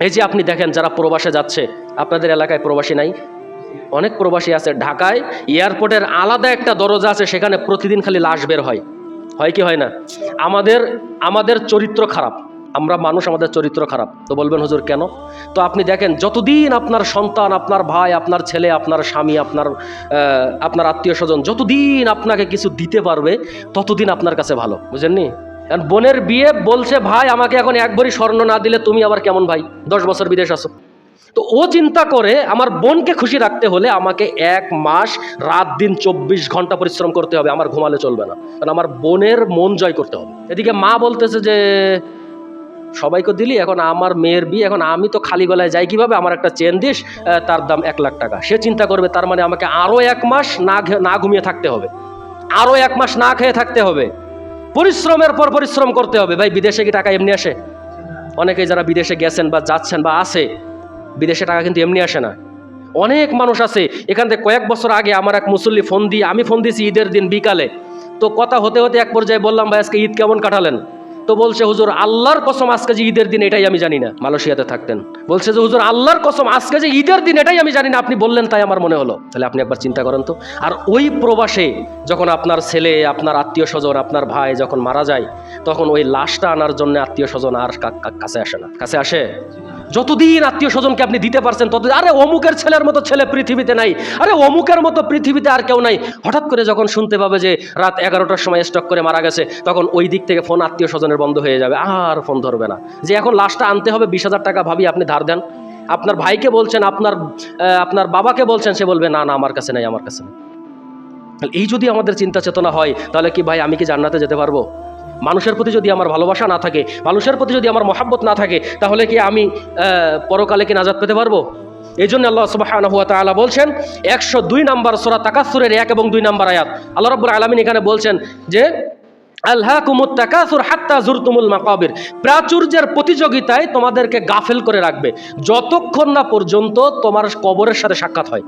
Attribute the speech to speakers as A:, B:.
A: এই যে আপনি দেখেন যারা প্রবাসে যাচ্ছে, আপনাদের এলাকায় প্রবাসী নাই, অনেক প্রবাসী আছে। ঢাকায় এয়ারপোর্টের আলাদা একটা দরজা আছে, সেখানে প্রতিদিন খালি লাশ বের হয়। হয় কি হয় না? আমাদের আমাদের চরিত্র খারাপ। আমরা মানুষ, আমাদের চরিত্র খারাপ। তো বলবেন, হুজুর, কেন? তো আপনি দেখেন, যতদিন আপনার সন্তান, আপনার ভাই, আপনার ছেলে, আপনার স্বামী, আপনার আপনার আত্মীয় স্বজন, যতদিন আপনাকে কিছু দিতে পারবে, ততদিন আপনার কাছে ভালো। বুঝেননি? কারণ বোনের বিয়ে বলছে, ভাই, আমাকে এখন এক ভরি স্বর্ণ না দিলে তুমি আবার কেমন ভাই? দশ বছর বিদেশ আসো তো ও চিন্তা করে, আমার বোনকে খুশি রাখতে হলে আমাকে এক মাস, রাত দিন চব্বিশ ঘণ্টা পরিশ্রম করতে হবে। আমার ঘুমালে চলবে না। কারণ আমার বোনের মন জয় করতে হবে। এদিকে মা বলতেছে যে, সবাইকে দিলি, এখন আমার মেয়ের বিয়ে, এখন আমি তো খালি গলায় যাই কীভাবে? আমার একটা চেন দিস তার দাম এক লাখ টাকা। সে চিন্তা করবে, তার মানে আমাকে আরও এক মাস না না ঘুমিয়ে থাকতে হবে। আরও এক মাস না খেয়ে থাকতে হবে। পরিশ্রমের পর পরিশ্রম করতে হবে। ভাই, বিদেশে কি টাকা এমনি আসে? অনেকে যারা বিদেশে গেছেন বা যাচ্ছেন বা আসে বিদেশে টাকা কিন্তু এমনি আসে না। অনেক মানুষ আছে, এখান থেকে কয়েক বছর আগে আমার এক মুসল্লি ফোন দিয়ে, আমি ফোন দিয়েছি ঈদের দিন বিকালে। তো কথা হতে হতে এক পর্যায়ে বললাম, ভাই, আজকে ঈদ কেমন কাটালেন? তো বলছে, হুজুর, আল্লাহর কসম আজকে যে ঈদের দিন এটাই আমি জানি না। মালয়েশিয়াতে থাকতেন। বলছে যে, হুজুর, আল্লাহর কসম আজকে যে ঈদের দিন এটাই আমি জানি না। আপনি বললেন, তাই আমার মনে হলো। তাহলে আপনি একবার চিন্তা করেন তো। আর ওই প্রবাসে যখন আপনার ছেলে, আপনার আত্মীয় স্বজন আপনার ভাই যখন মারা যায়, তখন ওই লাশটা আনার জন্য আত্মীয় স্বজন আর কাছে আসে না। কাছে আসে? যতদিন আত্মীয় স্বজনকে আপনি দিতে পারছেন, ততদিন আরে অমুকের ছেলের মতো ছেলে পৃথিবীতে নাই। আরে অমুকের মতো পৃথিবীতে আর কেউ নাই। হঠাৎ করে যখন শুনতে পাবে যে রাত এগারোটার সময় স্টক করে মারা গেছে, তখন ওই দিক থেকে ফোন আত্মীয় স্বজনের বন্ধ হয়ে যাবে। আর ফোন ধরবে না। যে এখন লাশটা আনতে হবে, বিশ হাজার টাকা ভাবি, আপনি ধার দেন। আপনার ভাইকে বলছেন, আপনার আপনার বাবাকে বলছেন, সে বলবে, না না, আমার কাছে নাই, আমার কাছে নেই। এই যদি আমাদের চিন্তা চেতনা হয়, তাহলে কি ভাই আমি কি জান্নাতে যেতে পারব? মানুষের প্রতি যদি আমার ভালোবাসা না থাকে, মানুষের প্রতি যদি আমার মহাব্বত না থাকে, তাহলে কি আমি পরকালে কি নাজাদ পেতে পারব? এই জন্য আল্লাহ সুবহানাহু ওয়া তাআলা বলছেন, একশো দুই নম্বর সোরা তাকাসুরের এক এবং দুই নম্বর আয়াত। আল্লাহ রাব্বুল আলামিন এখানে বলছেন যে আল্লাহকুমুত তাকাসুর হাত্তা জুরতুমুল মাকাবির। প্রাচুর্যের প্রতিযোগিতায় তোমাদেরকে গাফেল করে রাখবে, যতক্ষণ না পর্যন্ত তোমার কবরের সাথে সাক্ষাৎ হয়।